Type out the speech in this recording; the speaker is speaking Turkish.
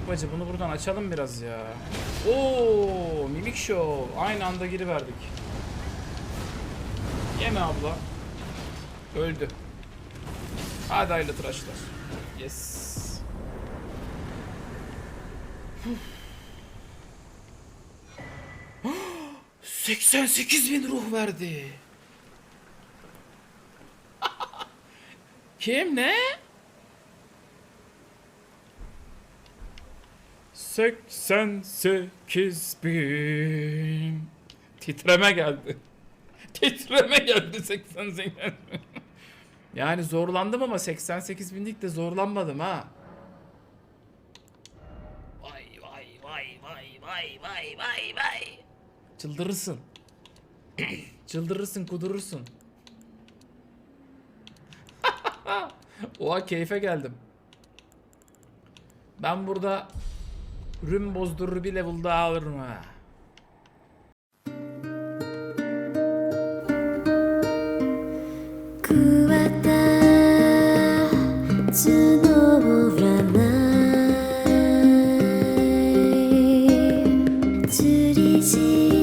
Mimik bacı bunu buradan açalım biraz ya. Oo, Mimik Show. Aynı anda giriverdik. Yeme abla. Öldü. Hadi hayırlı tıraşlar. Yes. 88 bin ruh verdi. Kim ne? 88 bin. Titreme geldi. Titreme geldi 88 bin. Yani zorlandım ama 88 binlik de zorlanmadım ha. Vay vay vay vay vay vay vay vay. Çıldırırsın. Çıldırırsın kudurursun. Oha keyfe geldim. Ben burada Rüm bozdurur bir level daha alırım ha. Thank you.